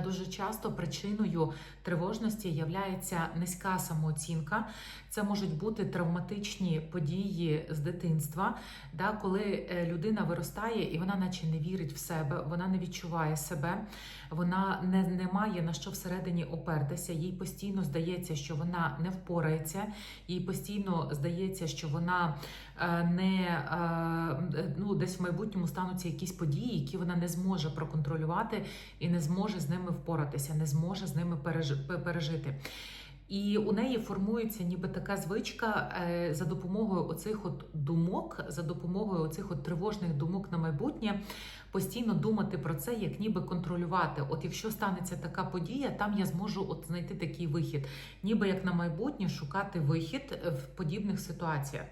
Дуже часто причиною тривожності є низька самооцінка. Це можуть бути травматичні події з дитинства, да, коли е, людина виростає і вона, наче не вірить в себе, вона не відчуває себе, вона не, не має на що всередині опертися. Їй постійно здається, що вона не впорається, їй постійно здається, що вона е, не е, ну, десь в майбутньому стануться якісь події, які вона не зможе проконтролювати і не зможе з ними впоратися, не зможе з ними пережити. І у неї формується ніби така звичка е, за допомогою оцих от думок, за допомогою оцих от тривожних думок на майбутнє, постійно думати про це, як ніби контролювати. От якщо станеться така подія, там я зможу от знайти такий вихід, ніби як на майбутнє шукати вихід в подібних ситуаціях.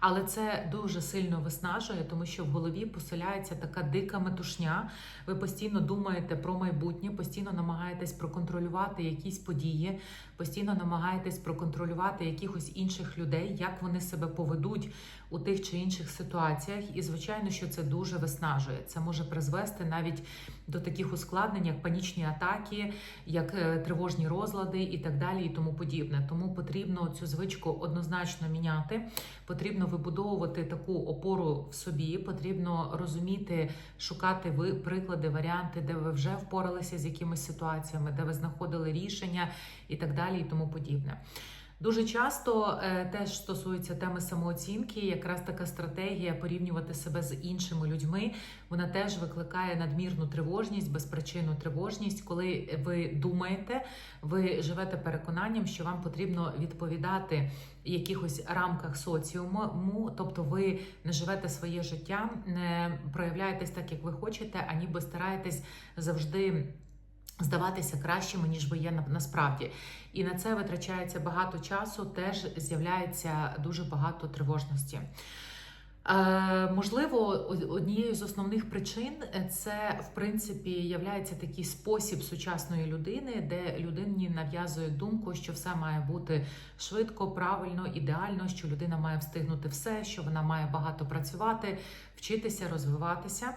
Але це дуже сильно виснажує, тому що в голові поселяється така дика метушня. Ви постійно думаєте про майбутнє, постійно намагаєтесь проконтролювати якісь події, постійно намагаєтесь проконтролювати якихось інших людей, як вони себе поведуть у тих чи інших ситуаціях. І звичайно, що це дуже виснажує. Це може призвести навіть до таких ускладнень, як панічні атаки, як е, тривожні розлади і так далі, і тому подібне. Тому потрібно цю звичку однозначно міняти. Потрібно вибудовувати таку опору в собі. Потрібно розуміти, шукати ви приклади, варіанти, де ви вже впоралися з якимись ситуаціями, де ви знаходили рішення і так далі, і тому подібне. Дуже часто е, теж стосується теми самооцінки, якраз така стратегія порівнювати себе з іншими людьми. Вона теж викликає надмірну тривожність, безпричинну тривожність, коли ви думаєте, ви живете переконанням, що вам потрібно відповідати якихось рамках соціуму, тобто ви не живете своє життя, не проявляєтесь так, як ви хочете, а ніби стараєтесь завжди. Здаватися кращими, ніж ви є насправді, і на це витрачається багато часу. Теж з'являється дуже багато тривожності. Е, можливо, однією з основних причин е, це в принципі являється такий спосіб сучасної людини, де людині нав'язує думку, що все має бути швидко, правильно, ідеально, що людина має встигнути все, що вона має багато працювати, вчитися, розвиватися.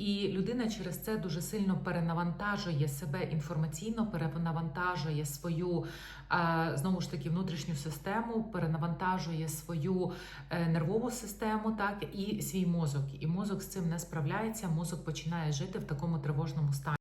І людина через це дуже сильно перенавантажує себе інформаційно, перенавантажує свою е, знову ж таки внутрішню систему, перенавантажує свою е, нервову систему, так і свій мозок. І мозок з цим не справляється. Мозок починає жити в такому тривожному стані.